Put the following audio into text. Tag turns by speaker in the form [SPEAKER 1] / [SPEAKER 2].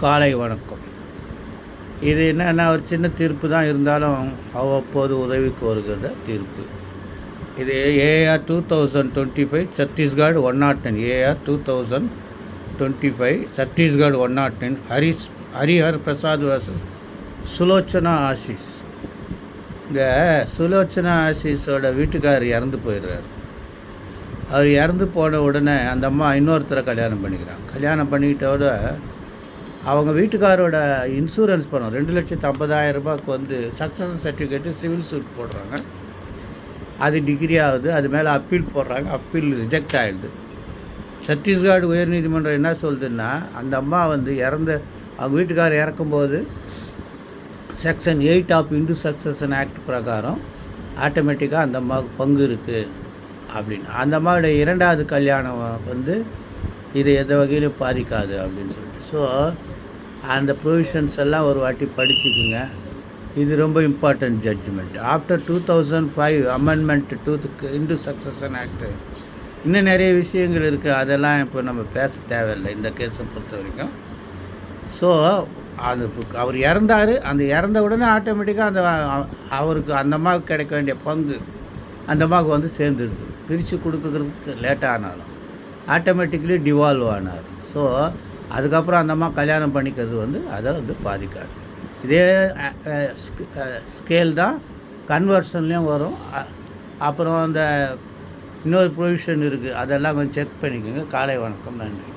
[SPEAKER 1] காலை வணக்கம். இது என்னென்னா ஒரு சின்ன தீர்ப்பு தான் இருந்தாலும் அவ்வப்போது உதவிக்கு வருகிற தீர்ப்பு. இது AR two thousand twenty five Chhattisgarh one not nine AR two thousand twenty five Chhattisgarh one not nine Harish Harihar Prasad versus Sulochana Ashish இந்த சுலோச்சனா ஆஷிஸோட வீட்டுக்காரர் இறந்து போயிடுறாரு. அவர் இறந்து போன உடனே அந்த அம்மா இன்னொருத்தரை கல்யாணம் பண்ணிக்கிறான் கல்யாணம் பண்ணிக்கிட்டோட அவங்க வீட்டுக்காரோட இன்சூரன்ஸ் பணம் ரெண்டு லட்சத்து ஐம்பதாயிரம் ரூபாய்க்கு வந்து சக்ஸஸ் சர்டிஃபிகேட்டு சிவில் சூட் போடுறாங்க. அது டிகிரி ஆகுது அது மேலே அப்பீல் போடுறாங்க அப்பீல் ரிஜெக்ட் ஆகிடுது சத்தீஸ்கர் உயர்நீதிமன்றம் என்ன சொல்லுதுன்னா அந்த அம்மா வந்து இறந்த அவங்க வீட்டுக்கார் இறக்கும்போது section eight of Hindu succession act பிரகாரம் ஆட்டோமேட்டிக்காக அந்த அம்மாவுக்கு பங்கு இருக்குது அப்படின்னு. அந்த அம்மாவுடைய இரண்டாவது கல்யாணம் வந்து இது எந்த வகையிலும் பாதிக்காது அப்படின்னு சொல்லிட்டு. ஸோ அந்த ப்ரொவிஷன்ஸ் எல்லாம் ஒரு வாட்டி படிச்சுக்குங்க. இது ரொம்ப important judgment after two thousand five amendment to Hindu succession act இன்னும் நிறைய விஷயங்கள் இருக்குது அதெல்லாம் இப்போ நம்ம பேச தேவையில்லை இந்த கேஸை பொறுத்த வரைக்கும் ஸோ அது அவர் இறந்தார். அந்த இறந்த உடனே ஆட்டோமேட்டிக்காக அந்த அவருக்கு அந்த அம்மாவுக்கு கிடைக்க வேண்டிய பங்கு அந்த அம்மாவுக்கு வந்து சேர்ந்துடுது. பிரித்து கொடுக்குறதுக்கு லேட்டாக ஆனாலும். ஆட்டோமேட்டிக்கலி டிவால்வ் ஆனார். ஸோ அதுக்கப்புறம் அந்தம்மா கல்யாணம் பண்ணிக்கிறது வந்து அதை வந்து பாதிக்காது. இதே ஸ்கேல் தான் கன்வர்ஷன்லேயும் வரும். அப்புறம் அந்த இன்னொரு ப்ரொவிஷன் இருக்குது அதெல்லாம் கொஞ்சம் செக் பண்ணிக்கோங்க. காலை வணக்கம். நன்றி.